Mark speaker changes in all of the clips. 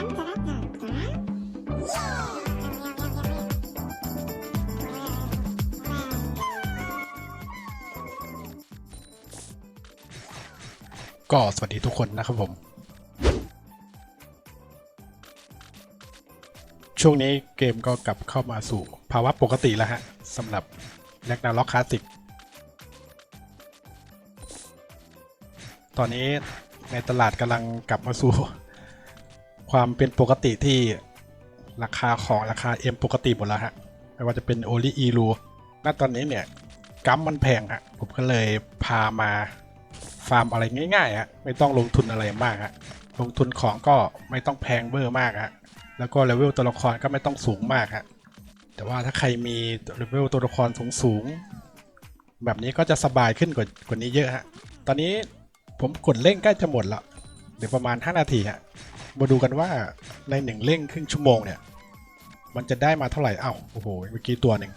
Speaker 1: ก็สวัสดีทุกคนนะครับผม ช่วงนี้เกมก็กลับเข้ามาสู่ภาวะปกติแล้วฮะสำหรับแลกนาล็อกคลาสสิกตอนนี้ในตลาดกำลังกลับมาสู่ ความเป็นปกติที่ราคาของราคาเอ็มปกติหมดแล้วฮะ ไม่ว่าจะเป็นโอลิอีรูณตอนนี้เนี่ยกัมมันแพงฮะ ผมก็เลยพามาฟาร์มอะไรง่ายๆฮะ ไม่ต้องลงทุนอะไรมากฮะ ลงทุนของก็ไม่ต้องแพงเบอร์มากฮะ แล้วก็เลเวลตัวละครก็ไม่ต้องสูงมากฮะ แต่ว่าถ้าใครมีเลเวลตัวละครสูงๆแบบนี้ก็จะสบายขึ้นกว่ากว่านี้เยอะฮะ ตอนนี้ผมกดเร่งใกล้จะหมดล้วเดี๋ยวประมาณ 5 นาทีฮะ มาดูกันว่าในหนึ่งเร่งครึ่งชั่วโมงเนี่ย มันจะได้มาเท่าไหร่อ้าวโอ้โหเมื่อกี้ตัวหนึ่ง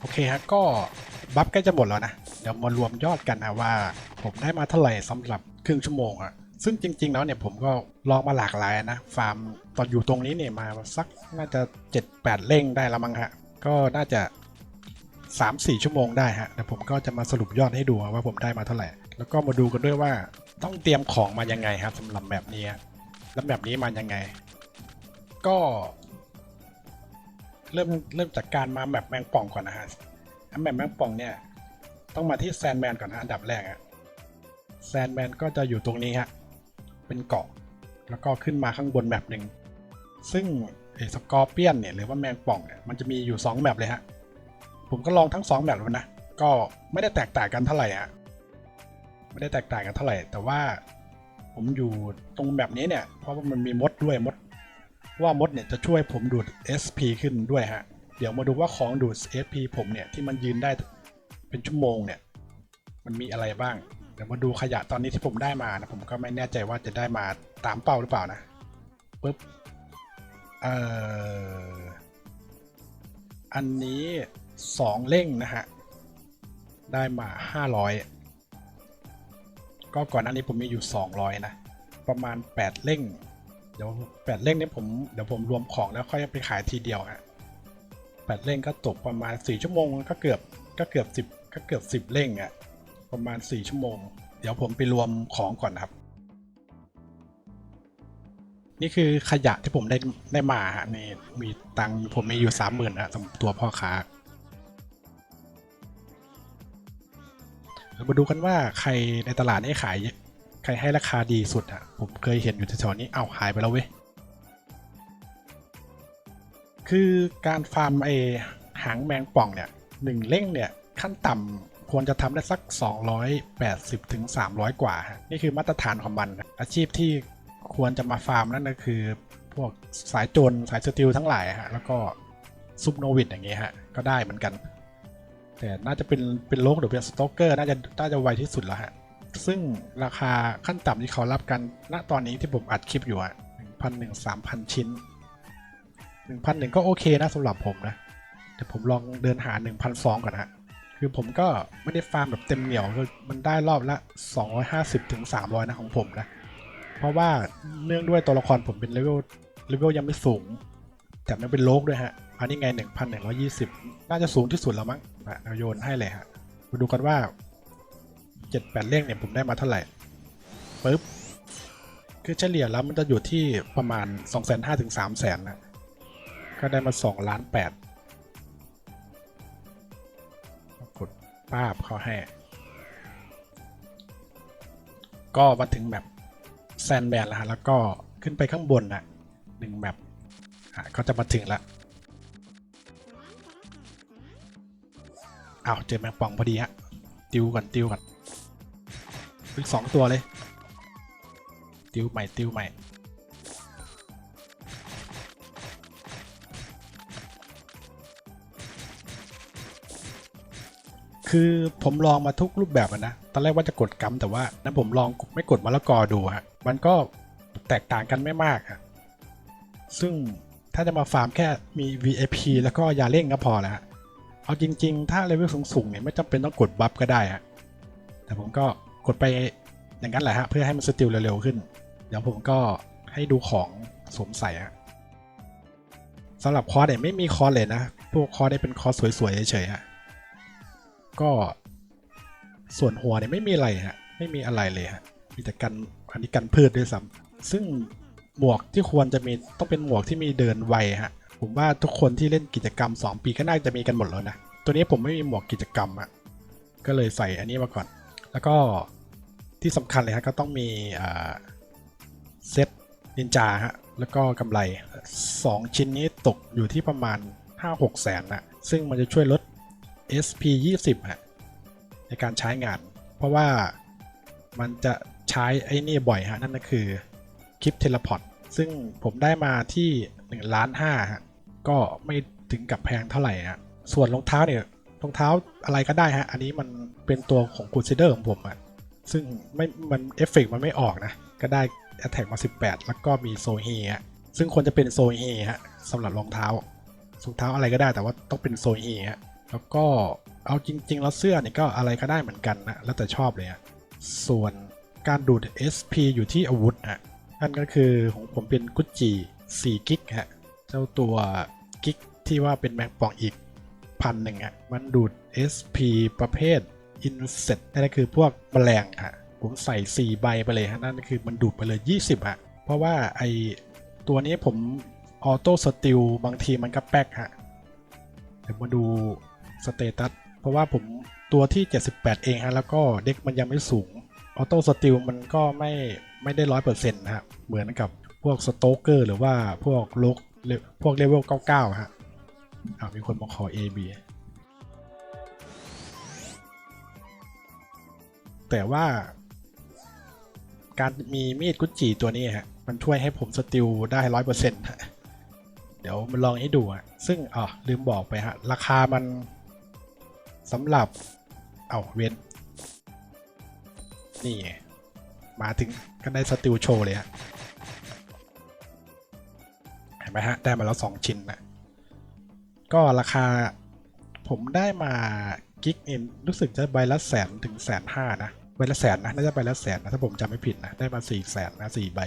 Speaker 1: โอเคฮะก็บัฟใกล้จะหมดแล้วนะ เดี๋ยวมารวมยอดกันนะว่า ผมได้มาเท่าไหร่สำหรับ ครึ่งชั่วโมงอะซึ่งจริง ๆ แล้วเนี่ยผมก็ลองมาหลากหลายนะฟาร์มตอนอยู่ตรงนี้เนี่ยมาสักน่าจะ 7-8 เร่งได้ล้วมั้งฮะก็น่าจะ 3-4 ชั่วโมงได้ฮะเดี๋ยวผมก็จะมาสรุปยอดให้ดูว่าผมได้มาเท่าไหร่แล้วก็มาดูกันด้วยว่าต้องเตรียมของมายังไงครับสำหรับแบบนี้แล้วแบบนี้มายังไง ก็เริ่มเริ่มจากการมาแบบแมงป่องก่อนนะฮะแมปแมงป่องเนี่ยต้องมาที่แซนแมนก่อนนะอันดับแรกอะ แซนแมนก็จะอยู่ตรงนี้ฮะ เป็นเกาะ แล้วก็ขึ้นมาข้างบนแบบหนึ่ง ซึ่งไอ้สกอร์เปียนเนี่ยหรือว่าแมงป่องเนี่ยมันจะมีอยู่ 2แบบเลยฮะ ผมก็ลองทั้ง 2แบบแล้วนะ ก็ไม่ได้แตกต่างกันเท่าไหร่ฮะ ไม่ได้แตกต่างกันเท่าไหร่ แต่ว่าผมอยู่ตรงแบบนี้เนี่ย เพราะว่ามันมีมดด้วยมด ว่ามดเนี่ยจะช่วยผมดูด SP ขึ้นด้วยฮะ เดี๋ยวมาดูว่าของดูด SP ผมเนี่ยที่มันยืนได้เป็นชั่วโมงเนี่ย มันมีอะไรบ้าง ดี๋ยวมาดูขยะตอนนี้ที่ผมได้มานะผมก็ไม่แน่ใจว่าจะได้มาตามเป้าหรือเปล่านะปึ๊บเอ่ออันนี้สองเร่งนะฮะได้มา500ก็ก่อนหน้านี้ผมมีอยู่200นะประมาณ8เร่งเดี๋ยวแปดเร่งเนี่ยผมเดี๋ยวผมรวมของแล้วค่อยไปขายทีเดียวฮะแปดเร่งก็ตกประมาณสี่ชั่วโมงก็เกือบก็เกือบสิบก็เกือบสิบเร่งอะ ประมาณสี่ชั่วโมง เดี๋ยวผมไปรวมของก่อนครับ นี่คือขยะที่ผมได้ได้มาฮะนี่มีตังผมมีอยู่สามหมื่นอะสำหรับตัวพ่อค้าเรามาดูกันว่าใครในตลาดนี้ขายใครให้ราคาดีสุดอะผมเคยเห็นอยู่แถวๆนี้ เอาหายไปแล้วเว้ย คือการฟาร์มไอหางแมงป่องเนี่ยหนึ่งเล่งเนี่ยขั้นต่ำ ควรจะทำได้สัก 280ถึง300 กว่าฮะนี่คือมาตรฐานของมันนะอาชีพที่ควรจะมาฟาร์มนั่นก็คือ พวกสายโจรสายสติลทั้งหลายฮะแล้วก็ซุปโนวิดอย่างเงี้ยฮะก็ได้เหมือนกัน แต่น่าจะเป็นเป็นโลกหรือเป็นสโตเกอร์น่าจะน่าจะไวที่สุดแล้วฮะซึ่งราคาขั้นต่ำที่เขารับกันณตอนนี้ที่ผมอัดคลิปอยู่อะหนึ่งพันหนึ่งสามพันชิ้นหนึ่งพันหนึ่งก็โอเคนะสำหรับผมนะเดี๋ยวผมลองเดินหาหนึ่งพันสองก่อนนะ คือผมก็ไม่ได้ฟาร์มแบบเต็มเหนียวคือมันได้รอบละ 250ถึง300 นะของผมนะ เพราะว่าเนื่องด้วยตัวละครผมเป็นเลเวลเลเวลยังไม่สูงแต่มันเป็นโลกด้วยฮะ อันนี้ไง 1,120 น่าจะสูงที่สุดแล้วมั้งอะโยนให้เลยฮะ มาดูกันว่าเจ็ดแปดเลขเนี่ยผมได้มาเท่าไหร่ปึ๊บ คือเฉลี่ยแล้วมันจะอยู่ที่ประมาณ2องแสนห้าถึงสามแสนนะก็ได้มา2ล้านแป้าบเขาให้ ก็มาถึงแบบแซนแบนแล้วฮะแล้วก็ขึ้นไปข้างบนนะหนึ่งแบบอะก็จะมาถึงละอ้าวเจอแมงป่องพอดีฮะติวก่อนติวก่อนอีกสองตัวเลย ติวใหม่ติวใหม่ คือผมลองมาทุกรูปแบบนะ ตอนแรกว่าจะกดกัมแต่ว่านั้นผมลองไม่กดมะละกอดูฮะ มันก็แตกต่างกันไม่มากฮะซึ่งถ้าจะมาฟาร์มแค่มี VIP แล้วก็ยาเร่งก็พอแล้วเอาจริง ๆ ถ้าเลเวลสูงๆเนี่ยไม่จำเป็นต้องกดบัฟก็ได้ฮะ แต่ผมก็กดไปอย่างนั้นแหละฮะ เพื่อให้มันสติลเร็วๆขึ้น เดี๋ยวผมก็ให้ดูของสวมใส่ฮะสำหรับคอร์สเนี่ยไม่มีคอร์สเลยนะ พวกคอร์สเนี่ยเป็นคอร์สสวยๆเฉยๆฮะ ก็ส่วนหัวเนี่ยไม่มีอะไรฮะ ไม่มีอะไรเลยฮะ มีแต่กันอันนี้กันพืชด้วยซ้ำซึ่งหมวกที่ควรจะมีต้องเป็นหมวกที่มีเดินไวฮะ ผมว่าทุกคนที่เล่นกิจกรรม 2 ปีก็น่าจะมีกันหมดแล้วนะ ตัวนี้ผมไม่มีหมวกกิจกรรมอะก็เลยใส่อันนี้มาก่อน แล้วก็ที่สำคัญเลยฮะก็ต้องมีเซ็ตนินจาฮะ แล้วก็กำไร 2 ชิ้นนี้ตกอยู่ที่ประมาณ 5-6 แสนนะซึ่งมันจะช่วยลด SP 20ฮะในการใช้งาน เพราะว่ามันจะใช้ไอ้นี่บ่อยฮะ นั่นก็คือคลิปเทเลพอร์ตซึ่งผมได้มาที่1ล้าน5ฮะ ก็ไม่ถึงกับแพงเท่าไหร่ฮะ ส่วนรองเท้าเนี่ยรองเท้าอะไรก็ได้ฮะ อันนี้มันเป็นตัวของกูซิเดอร์ของผมอะซึ่งไม่มันเอฟเฟกมันไม่ออกนะ ก็ได้ a t แทกมา 18 แล้วก็มีโซเฮฮะซึ่งควรจะเป็นโซเฮฮะสำหรับรองเท้ารองเท้าอะไรก็ได้แต่ว่าต้องเป็นโซฮีฮะ แล้วก็เอาจริงๆแล้วเสื้อเนี่ยก็อะไรก็ได้เหมือนกันนะ แล้วแต่ชอบเลยอะส่วนการดูด SP อยู่ที่อาวุธฮะนั่นก็คือของผมเป็นกุจจี4กิกฮะ เจ้าตัวกิกที่ว่าเป็นแมงป่องอีกพันหนึ่งอะมันดูด SP ประเภท Insect นั่นก็คือพวกแมลงฮะผมใส่ 4 ใบไปเลยฮะ นั่นก็คือมันดูดไปเลย 20ฮะ เพราะว่าไอตัวนี้ผมออโต้สติลบางทีมันก็แป๊กฮะ เดี๋ยวมาดู สเตตัสเพราะว่าผมตัวที่ 78 เองฮะแล้วก็เด็กมันยังไม่สูงออโต้สติลมันก็ไม่ไม่ได้ร้อยเปอร์เซ็นต์นะครับเหมือนกับพวกสโตเกอร์หรือว่าพวกลกพวกเลเวล99 ฮะอ่ามีคนมาขอ AB แต่ว่า การมีมีดกุจจีตัวนี้ฮะมันช่วยให้ผมสติลได้ร้อยเปอร์เซ็นต์เดี๋ยวมาลองให้ดูอะซึ่งอ๋อลืมบอกไปฮะ ราคามัน สำหรับ เอาเว้นนี่ไงมาถึงก็ได้สติลโชว์เลยฮะเห็นไหมฮะ ได้มาแล้ว 2 ชิ้นนะก็ราคาผมได้มากิกเอนรู้สึกจะใบละแสนถึงแสนห้านะใบละแสนนะน่าจะใบละแสนนะถ้าผมจำไม่ผิดนะได้มาสี่แสนนะสี่ใบ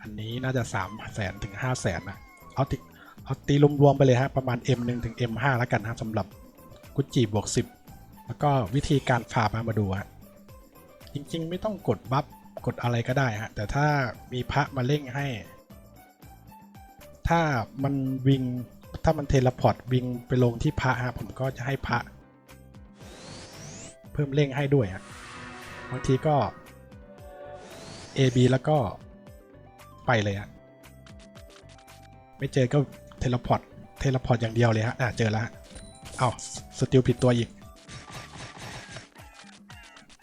Speaker 1: อันนี้น่าจะสามแสนถึงห้าแสนนะเอาติเอาตีรวมๆไปเลยฮะประมาณ M1 ถึง M5 แล้วกันนะสำหรับ กุจิบวก 10 แล้วก็วิธีการฟาร์มมาดูฮะจริงๆ ไม่ต้องกดบัฟกดอะไรก็ได้ฮะแต่ถ้ามีพระมาเร่งให้ ถ้ามันวิงถ้ามันเทเลพอร์ตวิงไปลงที่พระฮะผมก็จะให้พระ เพิ่มเร่งให้ด้วยฮะบางทีก็ AB แล้วก็ไปเลยฮะไม่เจอก็เทเลพอร์ตเทเลพอร์ตอย่างเดียวเลยฮะอะเจอแล้วฮะ เอาสติลผิดตัวอีก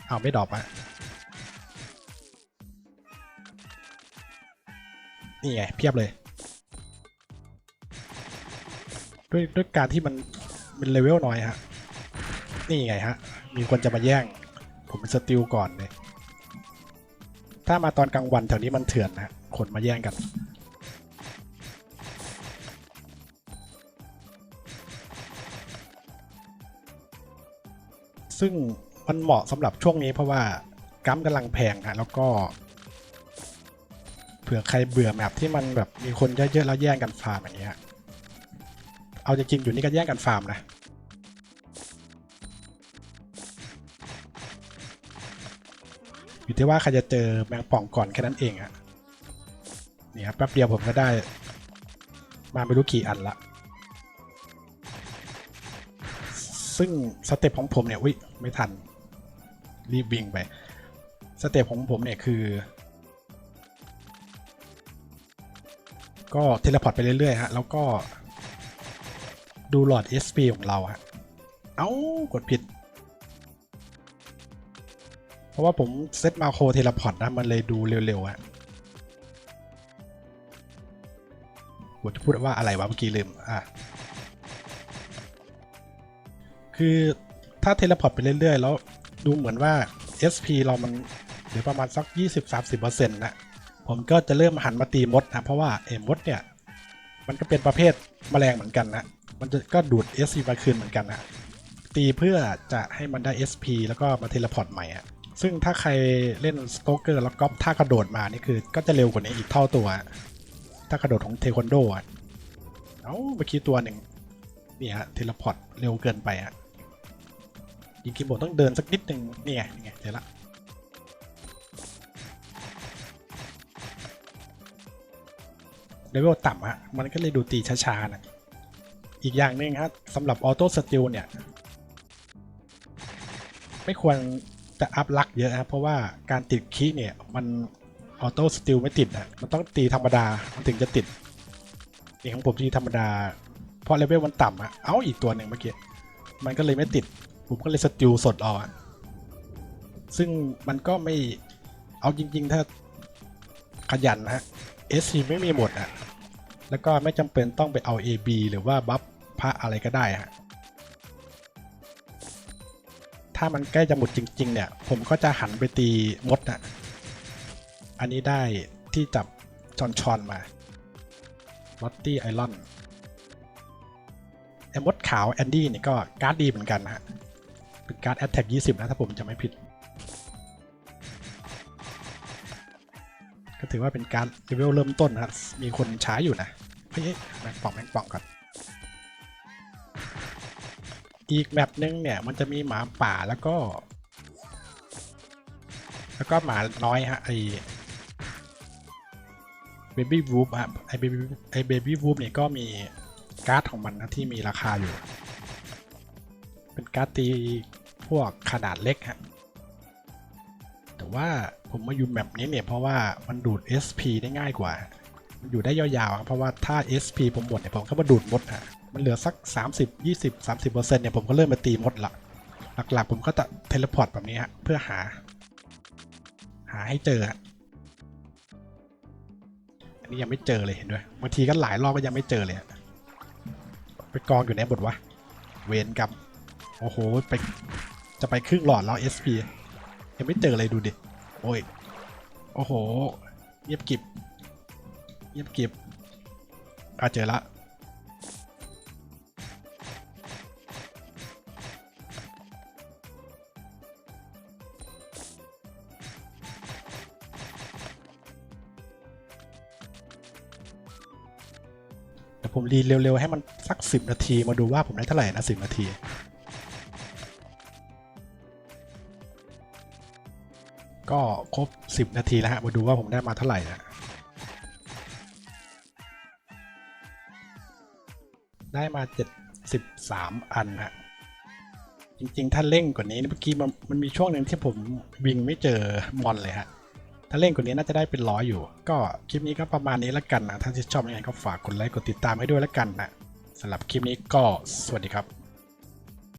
Speaker 1: เอาไม่ดอปอะนี่ไงเพียบเลย ด้วยด้วยการที่มันเป็นเลเวลน้อยฮะ นี่ไงฮะ มีคนจะมาแย่ง ผมเป็นสติลก่อนเลย ถ้ามาตอนกลางวันแถวนี้มันเถื่อนนะคนมาแย่งกัน ซึ่งมันเหมาะสำหรับช่วงนี้เพราะว่ากัมกำลังแพงฮะแล้วก็เผื่อใครเบื่อแมปที่มันแบบมีคนเยอะๆแล้วแย่งกันฟาร์มอย่างเงี้ยเอาจริงๆอยู่นี่ก็แย่งกันฟาร์มนะอยู่ที่ว่าใครจะเจอแมงป่องก่อนแค่นั้นเองอะนี่ครับแป๊บเดียวผมก็ได้ มาไม่รู้กี่อันละ ซึ่งสเต็ปของผมเนี่ยอุ้ยไม่ทัน รีบวิ่งไป สเต็ปของผมเนี่ยคือ ก็เทเลพอร์ตไปเรื่อยๆฮะ แล้วก็ดูหลอด SP ของเราฮะ เอ้ากดผิด เพราะว่าผมเซตมาโครเทเลพอร์ตนะ มันเลยดูเร็วๆอะผมจะพูดว่าอะไรวะเมื่อกี้ลืม อะ คือถ้าเทเลพอร์ตไปเรื่อยๆ แล้วดูเหมือนว่า SP เรามันเหลือประมาณสัก 20-30%นะผมก็จะเริ่มหันมาตีมดนะ เพราะว่าเอมดเนี่ย มันก็เป็นประเภทแมลงเหมือนกันนะ มันจะก็ดูด SP มาคืนเหมือนกันนะ ตีเพื่อจะให้มันได้ SP แล้วก็มาเทเลพอร์ตใหม่อะซึ่งถ้าใครเล่นสโตเกอร์แล้วก็ถ้ากระโดดมานี่คือ ก็จะเร็วกว่านี้อีกเท่าตัว ถ้ากระโดดของเทควันโดอะ เอ้าเมื่อกี้ตัวหนึ่งนี่ฮะเทเลพอร์ตเร็วเกินไปฮะ จริงๆผมต้องเดินสักนิดหนึ่งนี่ไงนี่ไงเดี๋ยวละเลเวลต่ำฮะมันก็เลยดูตีช้าๆนะอีกอย่างหนึ่งฮะสำหรับออโต้สติลเนี่ย ไม่ควรจะอัพลักเยอะครับเพราะว่าการติดคีย์เนี่ยมันออโต้สติลไม่ติดอะมันต้องตีธรรมดา มันถึงจะติดนี่ของผมที่ธรรมดา เพราะเลเวลมันต่ำอะเอ้าอีกตัวหนึ่งเมื่อกี้ มันก็เลยไม่ติด ผมก็เลยสติลสดออกอะซึ่งมันก็ไม่เอาจริง ๆ ถ้าขยันนะฮะ SC ไม่มีหมดอะแล้วก็ไม่จำเป็นต้องไปเอา AB หรือว่าบัฟพระอะไรก็ได้ฮะถ้ามันใกล้จะหมดจริง ๆ เนี่ย ผมก็จะหันไปตีมดอะอันนี้ได้ที่จับชอนชอนๆมาลอตตี้ไอรอนไอมดขาวแอนดี้นี่ก็การ์ดดีเหมือนกันนะฮะ เป็นการ์ดแอตแทก20 นะ ถ้าผมจะไม่ผิด ก็ถือว่าเป็นการเลเวลเริ่มต้นนะครับ มีคนใช้อยู่นะเฮ้ยแม็กป่องแม็กป่องก่อนอีกแมปนึงเนี่ย มันจะมีหมาป่าแล้วก็ แล้วก็หมาน้อยฮะไอเบบี้วูฟครับไอเบบี้ไอเบบี้วูฟเนี่ยก็มีการ์ดของมันนะที่มีราคาอยู่ เป็นการ์ดตี พวกขนาดเล็กฮะแต่ว่าผมมาอยู่แมปนี้เนี่ยเพราะว่ามันดูด SP ได้ง่ายกว่า มันอยู่ได้ยาวๆครับเพราะว่าถ้า SP ผมหมดเนี่ยผมก็มาดูดมดฮะมันเหลือสัก 30 20 30เปอร์เซ็นต์เนี่ยผมก็เริ่มมาตีมดละหลักๆผมก็จะเทเลพอร์ตแบบนี้ฮะเพื่อหา หาให้เจออันนี้ยังไม่เจอเลยเห็นด้วยบางทีก็หลายรอบก็ยังไม่เจอเลยไปกองอยู่ในบทวะเวนกับโอ้โหไป จะไปครึ่งหลอดแล้ว SP ยังไม่เจอเลยดูดิ โอ้ย โอ้โห เงียบกิบ เงียบกิบอะเจอละเดี๋ยวผมรีเร็วๆ ให้มันสักสิบนาทีมาดูว่าผมได้เท่าไหร่นะสิบนาที ก็ครบสิบนาทีแล้วฮะ มาดูว่าผมได้มาเท่าไหร่นะได้มาเจ็ดสิบสามอันฮะ จริงๆ ถ้าเร่งกว่านี้เมื่อกี้มันมีช่วงหนึ่งที่ผมวิ่งไม่เจอมอนเลยฮะ ถ้าเล่นกว่านี้น่าจะได้เป็นร้อยอยู่ ก็คลิปนี้ก็ประมาณนี้แล้วกันนะ ถ้าที่ชอบยังไงก็ฝากกดไลค์กดติดตามให้ด้วยแล้วกันนะสำหรับคลิปนี้ก็สวัสดีครับ